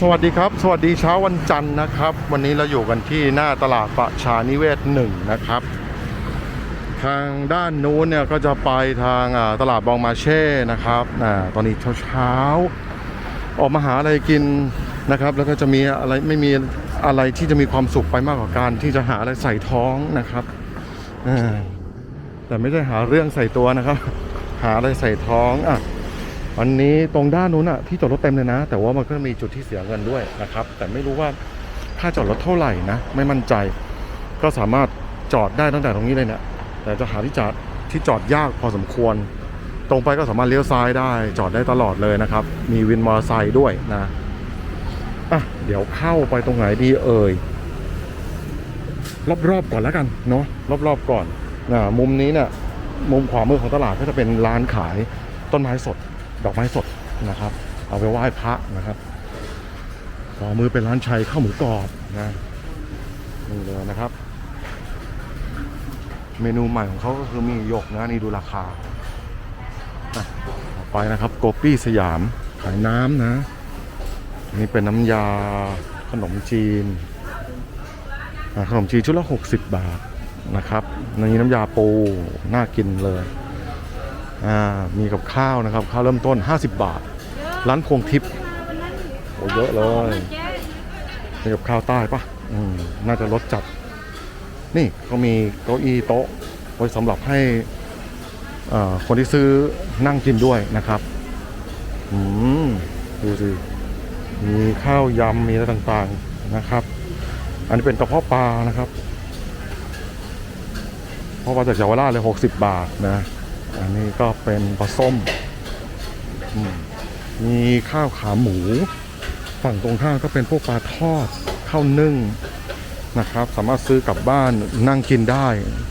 สวัสดีครับ สวัสดีเช้าวันจันทร์นะครับ วันนี้เราอยู่กันที่หน้าตลาดประชานิเวศหนึ่งนะครับ ทางด้านนู้นเนี่ยก็จะไปทางตลาดบองมาเช่นะครับอตอนนี้เช้าๆออกมาหาอะไรกินนะครับ แล้วก็จะมีอะไรไม่มีอะไรที่จะมีความสุขไปมากกว่าการที่จะหาอะไรใส่ท้องนะครับแต่ไม่ได้หาเรื่องใส่ตัวนะครับ หาอะไรใส่ท้องอะ วันนี้ตรงด้านนู้นอะที่จอดรถเต็มเลยนะ แต่ว่ามันก็มีจุดที่เสียเงินด้วยนะครับ แต่ไม่รู้ว่าค่าจอดรถเท่าไหร่นะ ไม่มั่นใจ ก็สามารถจอดได้ตั้งแต่ตรงนี้เลยเนี่ยแต่จะหาที่จอดที่จอดยากพอสมควร ตรงไปก็สามารถเลี้ยวซ้ายได้ จอดได้ตลอดเลยนะครับ มีวินมอเตอร์ไซค์ด้วยนะอะเดี๋ยวเข้าไปตรงไหนดีเอ่ยรอบๆก่อนแล้วกันเนาะรอบๆก่อนนะมุมนี้เนี่ยมุมขวามือของตลาดก็จะเป็นร้านขายต้นไม้สด ดอกไม้สดนะครับ เอาไปไหว้พระนะครับขวามือเป็นร้านชัยข้าวหมูกรอบนะนี่เลยนะครับ เมนูใหม่ของเขาก็คือมีหยกนะนี่ดูราคาต่อไปนะครับโกปี้สยามขายน้ำนะนี่เป็นน้ำยาขนมจีนขนมจีนชุดละ 60 บาทนะครับนี่น้ำยาปูน่ากินเลย มีกับข้าวนะครับ ข้าวเริ่มต้น 50 บาท ร้านพวงทิพย์โอ้เยอะเลยมีกับข้าวใต้ปะอืมน่าจะรสจัด นี่ก็มีเก้าอี้โต๊ะไว้สำหรับให้คนที่ซื้อนั่งกินด้วยนะครับอืมดูสิมีข้าวยำมีอะไรต่างๆนะครับ อันนี้เป็นกระเพาะปลานะครับเพราะปลาจากเยาวราชเลย 60 บาทนะ อันนี้ก็เป็นปลาส้ม มีข้าวขาหมู ฝั่งตรงข้ามก็เป็นพวกปลาทอดข้าวนึ่งนะครับ สามารถซื้อกลับบ้านนั่งกินได้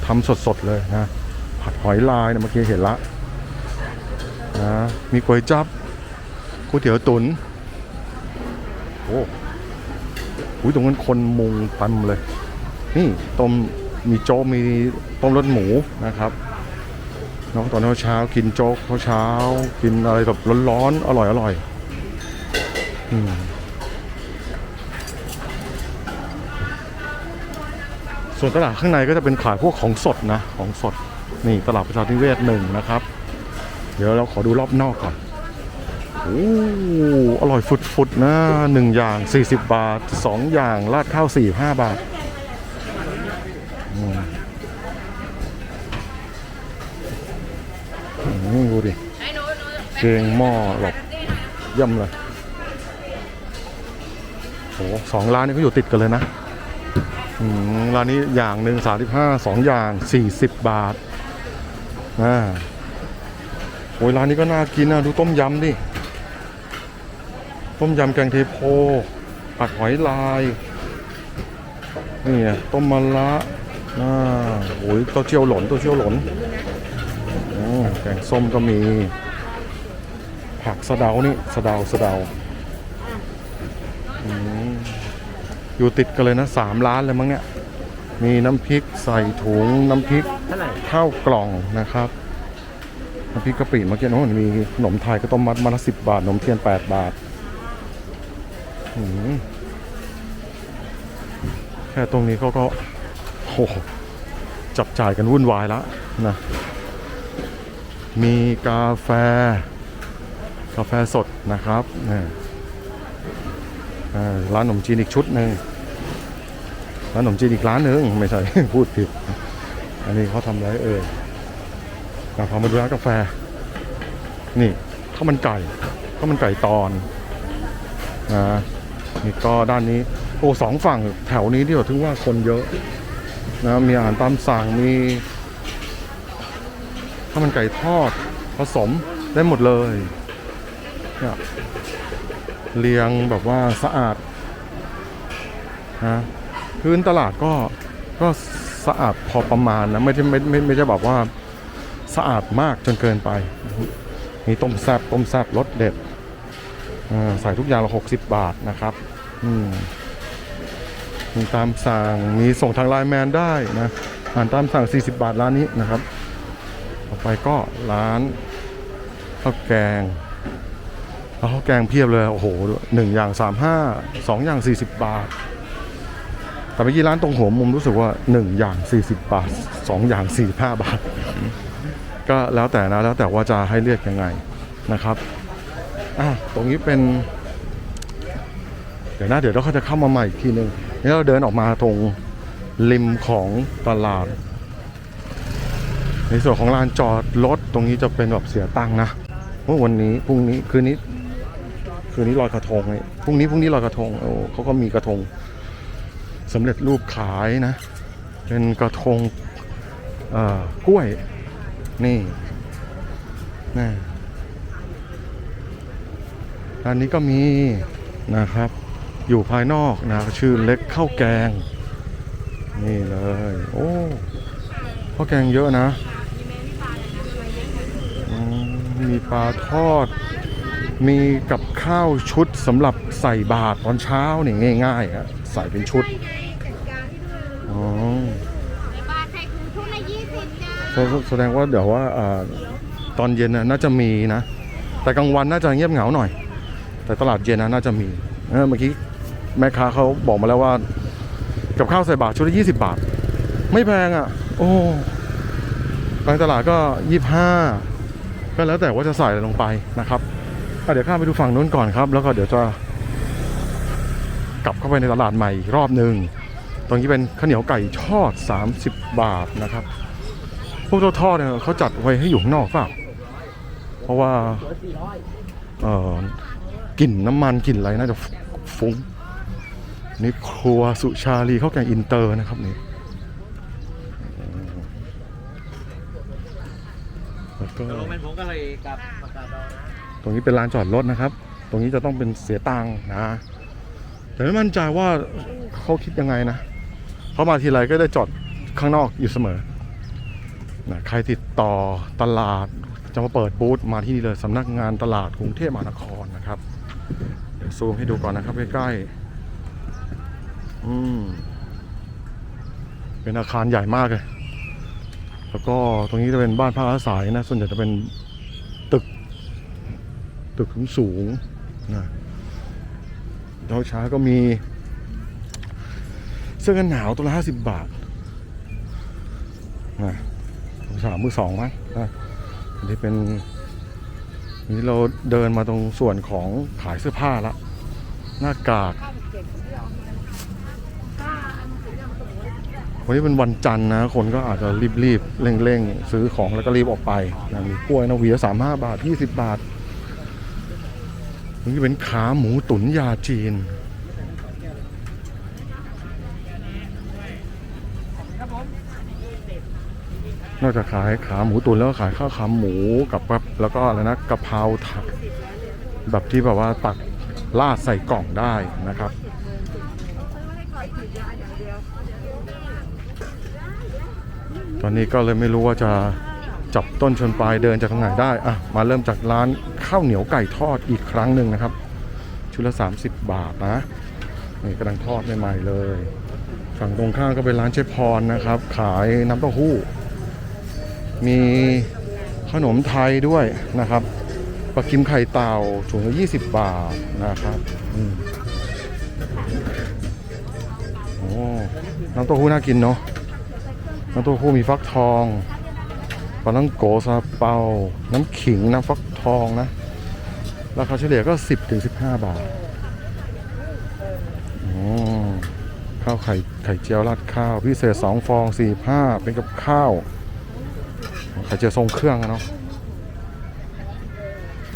ทำสดๆเลยนะ ผัดหอยลายเนี่ยเมื่อกี้เห็นละนะมีก๋วยจับก๋วยเตี๋ยวตุนโอ้โหตรงนั้นคนมุงเต็มเลย นี่ต้มมีโจ๊กมีต้มรสหมูนะครับ นาะตอนเช้ากินโจ๊กเช้ากินอะไรแบบร้อนๆอร่อยอร่อยอืมส่วนตลาดข้างในก็จะเป็นขายพวกของสดนะ ของสด นี่ตลาดประชาธิเวศหนึ่งนะครับ เดี๋ยวเราขอดูรอบนอกก่อนโอ้อร่อยฟุดๆนะหนึ่งอย่าง 40 บาทสองอย่างราดข้าว 4 5 บาท เกงหม้อหลบย่ำเลยโหสองร้านนี้ก็อยู่ติดกันเลยนะร้านนี้อย่างหนึ่งสามสิบห้าสองอย่างสี่สิบบาทอ่าโอ้ยร้านนี้ก็น่ากินนะดูต้มยำดิต้มยำแกงเทโพผัดหอยลายนี่ต้มมะระอ่าโอ้ยเต้าเจี้ยวหลนเต้าเจี้ยวหลนโอ้แกงส้มก็มี ผักสะเดานี่สะเดาสะเดาอืมอยู่ติดกันเลยนะสามร้านเลยมั้งเนี่ย มีน้ำพริกใส่ถุงน้ำพริกเท่าไหร่ข้าวกล่องนะครับน้ำพริกกะปิเมื่อกี้โน้นมีขนมไทยก็ต้มมัดมาละสิบบาทขนมเทียนแปดบาทอืมแค่ตรงนี้เขาก็โอ้โหจับจ่ายกันวุ่นวายแล้วนะ มีกาแฟ กาแฟสดนะครับร้านขนมจีนอีกชุดหนึ่งร้านขนมจีนอีกร้านหนึ่งไม่ใช่ พูดผิด อันนี้เขาทำไรเอ่ยอะพอมาดูร้านกาแฟ นี่ข้าวมันไก่ข้าวมันไก่ตอนนะนี่ก็ด้านนี้โอ้สองฝั่งแถวนี้ที่เราถึงว่าคนเยอะนะมีอาหารตามสั่งมีข้าวมันไก่ทอดผสมได้หมดเลย เนี่ยเรียงแบบว่าสะอาดนะพื้นตลาดก็ก็สะอาดพอประมาณนะไม่ใช่ไม่ไม่ไม่ใช่แบบว่าสะอาดมากจนเกินไป มีต้มแซบต้มแซบรสเด็ดใส่ทุกอย่างละหกสิบบาทนะครับอืมมีตามสั่งมีส่งทางไลน์แมนได้นะอาหารตามสั่ง 40 บาทร้านนี้นะครับ ต่อไปก็ร้านข้าวแกง แล้วเขาแกงเพียบเลยโอ้โหหนึ่งอย่างสามห้าสองอย่างสี่สิบบาท แต่เมื่อกี้ร้านตรงหัวมุมรู้สึกว่าหนึ่งอย่างสี่สิบบาทสองอย่างสี่ห้าบาท ก็แล้วแต่นะแล้วแต่ว่าจะให้เลือกยังไงนะครับอะตรงนี้เป็น เดี๋ยวนะเดี๋ยวเราเขาจะเข้ามาใหม่อีกทีนึงนี่เราเดินออกมาตรงริมของตลาด ในส่วนของลานจอดรถตรงนี้จะเป็นแบบเสียตังค์นะเมื่อวันนี้พรุ่งนี้คืนนี้ คืนนี้ลอยกระทงนี่พรุ่งนี้พรุ่งนี้ลอยกระทงโอ้เขาก็มีกระทงสำเร็จรูปขายนะ เป็นกระทงเอ่อกล้วย นี่นี่ร้านนี้ก็มีนะครับ อยู่ภายนอกนะชื่อเล็กข้าวแกง นี่เลย โอ้ข้าวแกงเยอะนะ มีปลาทอด มีกับข้าวชุดสำหรับใส่บาตรตอนเช้านี่ง่ายๆอะใส่เป็นชุดอ๋อในบ้านใส่ถุงชุดละยี่สิบจ้าแสแสดงว่าเดี๋ยวว่าอ่าตอนเย็นน่ะน่าจะมีนะ แต่กลางวันน่าจะเงียบเหงาหน่อย แต่ตลาดเย็นนะน่าจะมีเออเมื่อกี้แม่ค้าเขาบอกมาแล้วว่า กับข้าวใส่บาตรชุดละยี่สิบบาท ไม่แพงอะ โอ้กลางตลาดก็ยี่ห้าก็แล้วแต่ว่าจะใส่อะไรลงไปนะครับอะ เดี๋ยวข้ามไปดูฝั่งนู้นก่อนครับ แล้วก็เดี๋ยวจะกลับเข้าไปในตลาดใหม่อีกรอบหนึ่งตรงนี้เป็นข้าวเหนียวไก่ทอด 30 บาทนะครับ พวกทอดเนี่ยเขาจัดไว้ให้อยู่ข้างนอกเปล่าเพราะว่าเอ่อกลิ่นน้ำมันกลิ่นอะไรน่าจะฟุ้งนี่ครัวสุชาลีข้าวแกงอินเตอร์นะครับนี่แล้วก็ ตรงนี้เป็นลานจอดรถนะครับ ตรงนี้จะต้องเป็นเสียตังค์นะ แต่ไม่มั่นใจว่าเขาคิดยังไงนะเขามาทีไรก็ได้จอดข้างนอกอยู่เสมอนะใครติดต่อตลาดจะมาเปิดบูธมาที่นี่เลยสำนักงานตลาดกรุงเทพมหานครนะครับ เดี๋ยวซูมให้ดูก่อนนะครับใกล้ๆอืมเป็นอาคารใหญ่มากเลย แล้วก็ตรงนี้จะเป็นบ้านพักอาศัยนะ ส่วนใหญ่จะเป็น ตึกสูงๆนะเช้าช้าก็มี เสื้อกันหนาวตัวละห้าสิบบาทนะสามมือสองมั้งอะอันนี้เป็นอันนี้เราเดินมาตรงส่วนของขายเสื้อผ้าละ หน้ากากวันนี้เป็นวันจันทร์นะ คนก็อาจจะรีบๆเร่งๆ ซื้อของแล้วก็รีบออกไปนะมีกล้วยนะหวีสามห้าบาทยี่สิบบาท นี่เป็นขาหมูตุ๋นยาจีน นอกจากขายขาหมูตุ๋นแล้วขายข้าวขาหมูกับแบบแล้วก็อะไรนะกะเพราถัก แบบที่แบบว่าตักลาดใส่กล่องได้นะครับตอนนี้ก็เลยไม่รู้ว่าจะ จับต้นชนปลายเดินจากตรงไหนได้อะมาเริ่มจากร้านข้าวเหนียวไก่ทอดอีกครั้งหนึ่งนะครับ ชุดละ 30 บาทนะนี่กำลังทอดใหม่ๆเลย ฝั่งตรงข้ามก็เป็นร้านเชฟพรนะครับ ขายน้ำเต้าหู้ มีขนมไทยด้วยนะครับปลาคิมไข่เต่าถุงละ20 บาทนะครับอโอ้น้ำเต้าหู้น่ากินเนาะน้ำเต้าหู้มีฟักทอง ปลาลังโกซาเปา น้ำขิง น้ำฟักทองนะ ราคาเฉลี่ยก็ 10ถึง15 บาทอ๋อข้าวไข่ไข่เจียวราดข้าว พิเศษ 2 ฟอง 45 เป็นกับข้าว ไข่เจียวทรงเครื่องอะเนาะ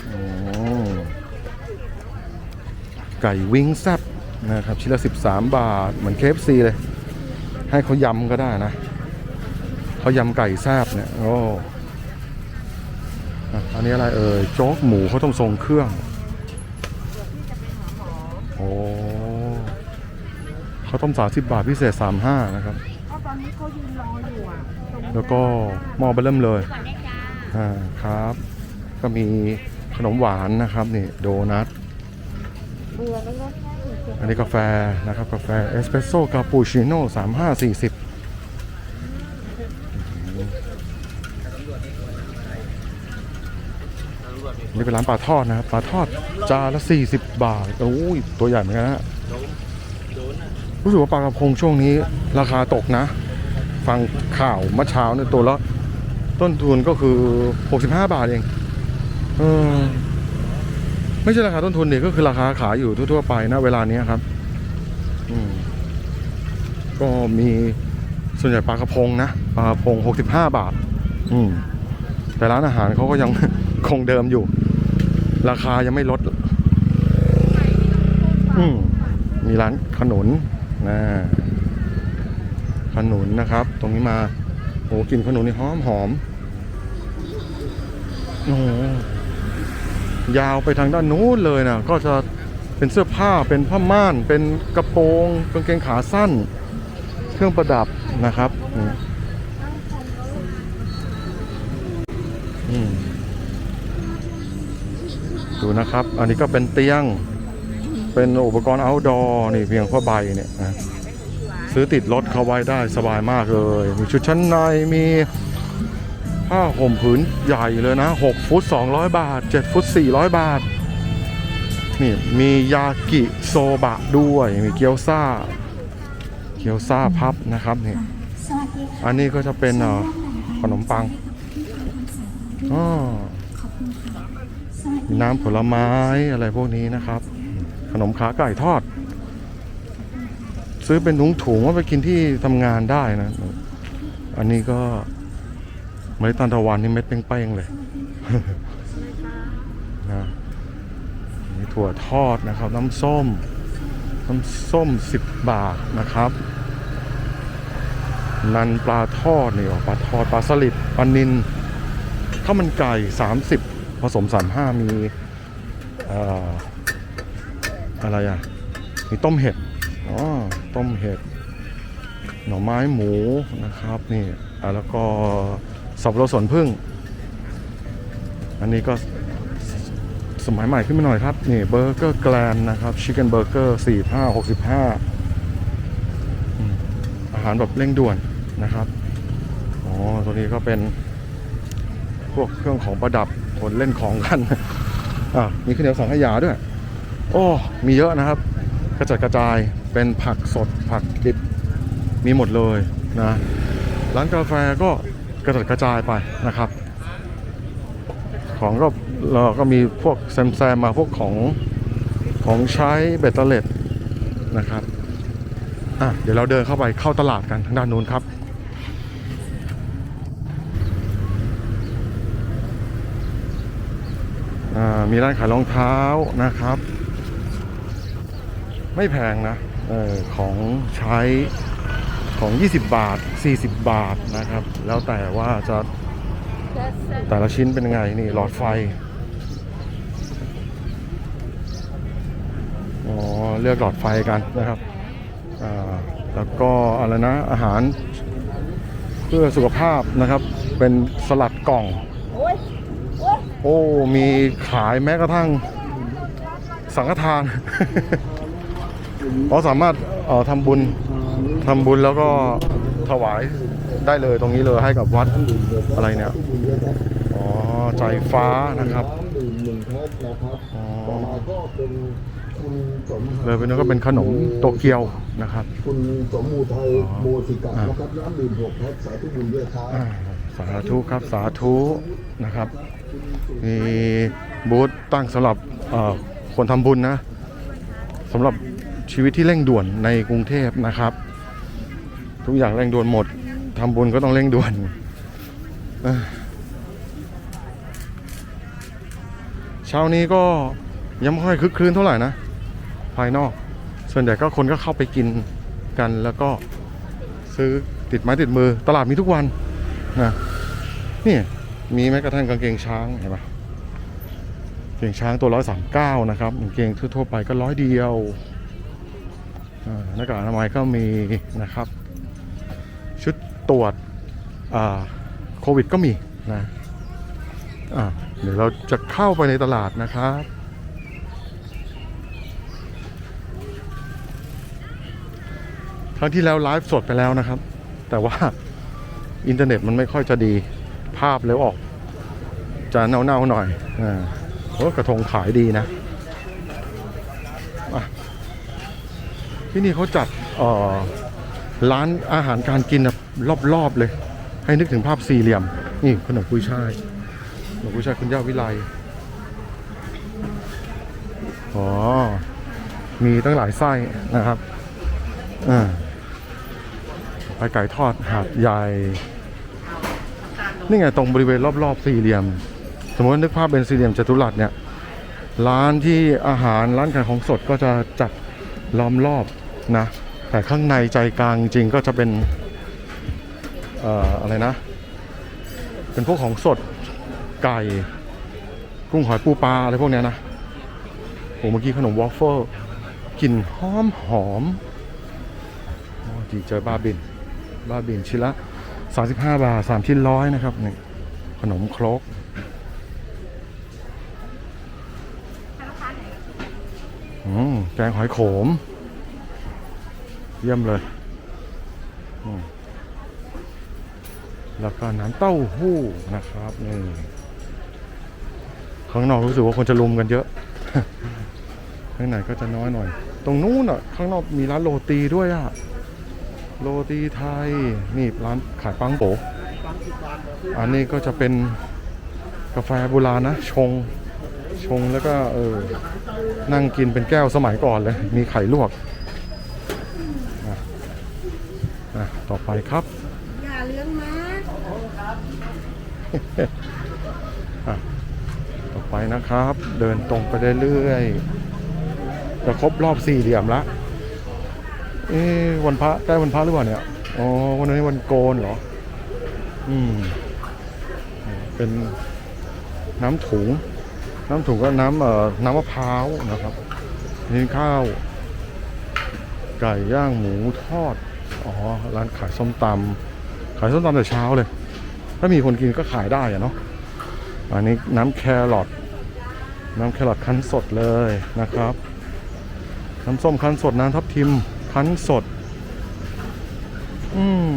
อ๋อไก่วิงแซบนะครับชิ้นละ 13 บาท เหมือนเคฟซีเลย ให้เขายำก็ได้นะ เขายำไก่แซบเนี่ยโอ้อะอันนี้อะไรเอ่ยโจ๊กหมูเขาต้องทรงเครื่องโอ้เขาวต้มสาสิบบาทพิเศษสามห้านะครับก็ตอนนี้เขายืนรออยู่อะตรงแล้วก็หม้อเบลเริ่มเลยก่อนได้จ้าอ่าครับ ก็มีขนมหวานนะครับนี่โดนัทเบื่อแล้วรถแค่หนึ่งเจ็ดอันนี้กาแฟนะครับกาแฟเอสเปรสโซ่คาปูชิโน่สามห้าสี่สิบ นี่เป็นร้านปลาทอดนะครับปลาทอดจานละ 40 บาทโอ้ยตัวใหญ่เหมือนกันนะรู้สึกว่าปลากระพงช่วงนี้ราคาตกนะ ฟังข่าวเมื่อเช้าเนี่ยตัวละต้นทุนก็คือ 65 บาทเองเออไม่ใช่ราคาต้นทุนเนี่ยก็คือราคาขายอยู่ทั่วๆไปนะเวลานี้ครับอืมก็มีส่วนใหญ่ปลากระพงนะปลากระพง 65 บาท อืมแต่ร้านอาหารเขาก็ยัง คงเดิมอยู่ ราคายังไม่ลด อืมมีร้านขนุนนะขนุนนะครับ ตรงนี้มาโอ้กลินขนุนนี่หอมหอมโอ้ยาวไปทางด้านนู้นเลยนะก็จะเป็นเสื้อผ้าเป็นผ้าม่าน เป็นกระโปรงกางเกงขาสั้น เครื่องประดับนะครับอืม อืม ดูนะครับ อันนี้ก็เป็นเตียง เป็นอุปกรณ์ outdoor นี่เพียงผ้าใบเนี่ยนะซื้อติดรถเขาไว้ได้สบายมากเลย มีชุดชั้นใน มีผ้าห่มผืนใหญ่เลยนะ 6 ฟุต 200 บาท 7 ฟุต 400 บาท นี่มียากิโซบะด้วย มีเกี๊ยวซ่า เกี๊ยวซ่าพับนะครับนี่สวัสดีค่ะอันนี้ก็จะเป็นเอ่อขนมปังอ๋อ ขอบคุณค่ะสวัส มีน้ำผลไม้อะไรพวกนี้นะครับ ขนมขาไก่ทอด ซื้อเป็นถุงๆว่าไปกินที่ทำงานได้นะ อันนี้ก็เมล็ดทานตะวันนี่เม็ดเป้งๆเลยนะมีถั่วทอดนะครับ น้ำส้ม น้ำส้ม10บาทนะครับ นันปลาทอดนี่ออกปลาทอดปลาสลิดปลานินข้าวมันไก่30 ผสม35มีเอ่ออะไรอะ มีต้มเห็ดอ๋อต้มเห็ด หน่อไม้หมูนะครับนี่แล้วก็สับปะรดสวนพึ่ง อันนี้ก็สสมัยใหม่ขึ้นมาหน่อยครับ นี่เบอร์เกอร์แกลนนะครับชิคเก้นเบอร์เกอร์สี่ห้าหกสิบห้าอาหารแบบเร่งด่วนนะครับอ๋อตัวนี้ก็เป็น พวกเครื่องของประดับคนเล่นของกันอะมีข้าวเหนียวสังขยาด้วย โอ้มีเยอะนะครับ กระจัดกระจายเป็นผักสดผักดิบมีหมดเลยนะร้านกาแฟก็กระจัดกระจายไปนะครับ ของก็เราก็มีพวกแซมแซมมาพวกของของใช้เบตเตอร์เลตนะครับอะเดี๋ยวเราเดินเข้าไปเข้าตลาดกันทางด้านนู้นครับ อ่า มีร้านขายรองเท้านะครับ ไม่แพงนะออของใช้ของ 20 บาท 40 บาทนะครับ แล้วแต่ว่าจะแต่ละชิ้นเป็นไงนี่หลอดไฟอ๋อเลือกหลอดไฟกันนะครับแล้วก็อะไรนะอาหารเพื่อสุขภาพนะครับ เป็นสลัดกล่อง โอ้ มีขายแม้กระทั่งสังฆทาน เราสามารถเอ่อทำบุญทำบุญแล้วก็ถวายได้เลยตรงนี้เลยให้กับวัดอะไรเนี่ย อ๋อ ใจฟ้านะครับอ๋อเลยไปนู้นก็เป็นขนมโตเกียวนะครับคุณสมมูไทยโมสิกะนะครับน้ำดื่มหกแพ็คสาธุบุญด้วยครับอ่าสาธุครับสาธุนะครับ มีบูธตั้งสำหรับคนทำบุญนะสำหรับชีวิตที่เร่งด่วนในกรุงเทพนะครับ ทุกอย่างเร่งด่วนหมดทำบุญก็ต้องเร่งด่วนเช้านี้ก็ยังไม่ค่อยคึกคืนเท่าไหร่นะ ภายนอก ส่วนใหญ่ก็คนก็เข้าไปกินกันแล้วก็ซื้อติดไม้ติดมือตลาดมีทุกวันนะนี่ มีแม้กระทั่งกางเกงช้างเห็นปะกางเกงช้างตัวร้อยสามเก้านะครับกางเกงทั่วๆไปก็ร้อยเดียวหน้ากากอนามัยก็มีนะครับ ชุดตรวจโควิดก็มีนะอ่าเดี๋ยวเราจะเข้าไปในตลาดนะครับครั้งที่แล้วไลฟ์สดไปแล้วนะครับ แต่ว่าอินเทอร์เน็ตมันไม่ค่อยจะดี ภาพเร็วออก จะเน่าๆหน่อยอาโอ้กระทงขายดีนะอะที่นี่เขาจัดร้านอาหารการกินรอบๆเลย ให้นึกถึงภาพสี่เหลี่ยม นี่ขนมกุยช่ายขนมกุยช่ายคุณย่าวิไลอ๋อ มีตั้งหลายไส้นะครับอ่าไปไก่ทอดหาดใหญ่ นี่ไงตรงบริเวณรอบๆสี่เหลี่ยม สมมติว่านึกภาพเป็นสี่เหลี่ยมจัตุรัสเนี่ยร้านที่อาหารร้านขายของสดก็จะจัดล้อมรอบนะแต่ข้างในใจกลางจริงก็จะเป็นเอ่ออะไรนะ เป็นพวกของสดไก่กุ้งหอยปูปลาอะไรพวกเนี้ยนะโอ้เมื่อกี้ขนมวอฟเฟิลกลิ่นหอมหอมโอ้ดีเจอบาบินบาบินชิละ 35 บาท 3 ชิ้นร้อยนะครับนี่ขนมครกอืมแกงหอยโขม เยี่ยมเลย แล้วก็น้ำเต้าหู้นะครับนี่ข้างนอกรู้สึกว่าคนจะลุมกันเยอะข้างในก็จะน้อยหน่อย ตรงนู้นอะ ข้างนอกมีร้านโรตีด้วยอะ โรตีไทย นี่ร้านขายปังโปอันนี้ก็จะเป็นกาแฟโบราณนะ ชง ชงแล้วก็เออ นั่งกินเป็นแก้วสมัยก่อนเลย มีไข่ลวกอะอะต่อไปครับ อย่าเลี้ยงม้าอะต่อไปนะครับ เดินตรงไปเรื่อยๆจะครบรอบสี่เหลี่ยมละ เอ๊วันพระใกล้วันพระหรือเปล่าเนี่ย อ๋อ วันนี้วันโกนเหรอ อืม เป็นน้ำถุง น้ำถุงก็น้ำเอ่อน้ำมะพร้าวนะครับนี่ข้าว ไก่ย่างหมูทอด อ๋อ ร้านขายส้มตำขายส้มตำแต่เช้าเลย ถ้ามีคนกินก็ขายได้อะเนาะ อันนี้น้ำแครอท น้ำแครอทคั้นสดเลยนะครับ น้ำส้มคั้นสดน้ำทับทิม คั้นสด อืม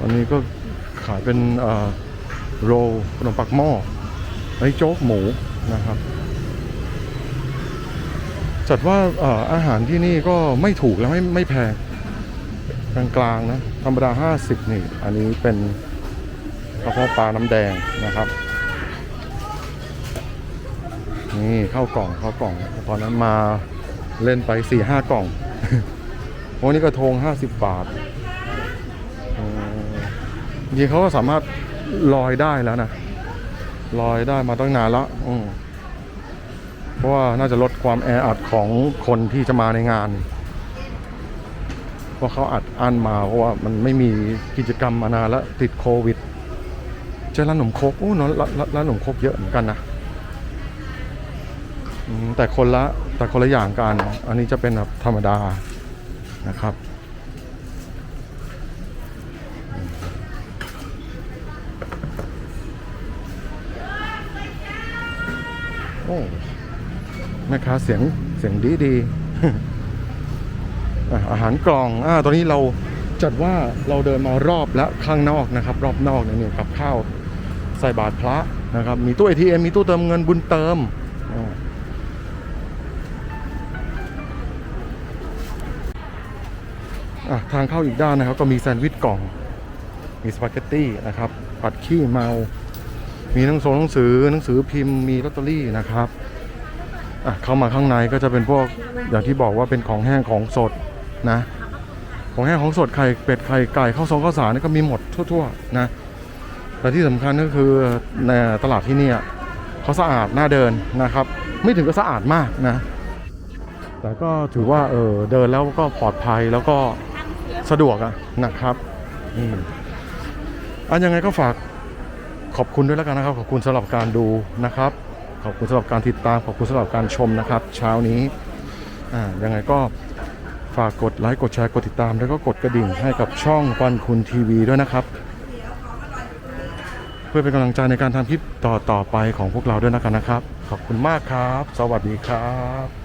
อันนี้ก็ขายเป็นเอ่อโรลขนมปักหม้อไอ้โจ๊กหมูนะครับ จัดว่าเอ่ออาหารที่นี่ก็ไม่ถูกแล้วไม่ไม่แพงกลางๆนะ ธรรมดา 50 นี่ อันนี้เป็นกระเพาะปลาน้ำแดงนะครับ นี่เข้ากล่องเข้ากล่อง ตอนนั้นมาเล่นไป4ี่ห้ากล่อง วันนี้กระทง50บาทอืมจริงเขาก็สามารถลอยได้แล้วนะลอยได้มาตั้งนานแล้วเพราะว่าน่าจะลดความแออัดของคนที่จะมาในงาน เพราะเขาอัดอั้นมาเพราะว่ามันไม่มีกิจกรรมมานานแล้วติดโควิดเจอร้านขนมครกโอ้ร้นร้านร้านขนมครกเยอะเหมือนกันนะแต่คนละแต่คนละอย่างกัน อันนี้จะเป็นแบบธรรมดา นะครับโอ้แม่ค้าเสียงเสียงดีดีอาหารกล่องอ่าตอนนี้เราจัดว่าเราเดินมารอบแล้วข้างนอกนะครับ รอบนอกเนี่ยกับข้าวใส่บาตรพระนะครับ มีตู้ ATM มีตู้เติมเงินบุญเติม ทางเข้าอีกด้านนะครับ ก็มีแซนด์วิชกล่อง มีสปาเกตตี้นะครับผัดขี้เมา มีหนังสือหนังสือหนังสือพิมพ์มีลอตเตอรี่นะครับอะเข้ามาข้างในก็จะเป็นพวกอย่างที่บอกว่าเป็นของแห้งของสดนะ ของแห้งของสดไข่เป็ดไข่ไก่ข้าวซองข้าวสารนี่ก็มีหมดทั่วๆนะแต่ที่สำคัญก็คือในตลาดที่นี่เขาสะอาดน่าเดินนะครับ ไม่ถึงก็สะอาดมากนะ แต่ก็ถือว่าเออเดินแล้วก็ปลอดภัยแล้วก็ สะดวกอะนะครับอืมอันยังไงก็ฝากขอบคุณด้วยแล้วกันนะครับ ขอบคุณสำหรับการดูนะครับ ขอบคุณสำหรับการติดตาม ขอบคุณสำหรับการชมนะครับ เช้านี้อ่ายังไงก็ฝากกดไลค์กดแชร์กดติดตาม แล้วก็กดกระดิ่งให้กับช่องปันคุณทีวีด้วยนะครับ เพื่อเป็นกำลังใจในการทำคลิปต่อๆไปของพวกเราด้วยนะครับ ขอบคุณมากครับ สวัสดีครับ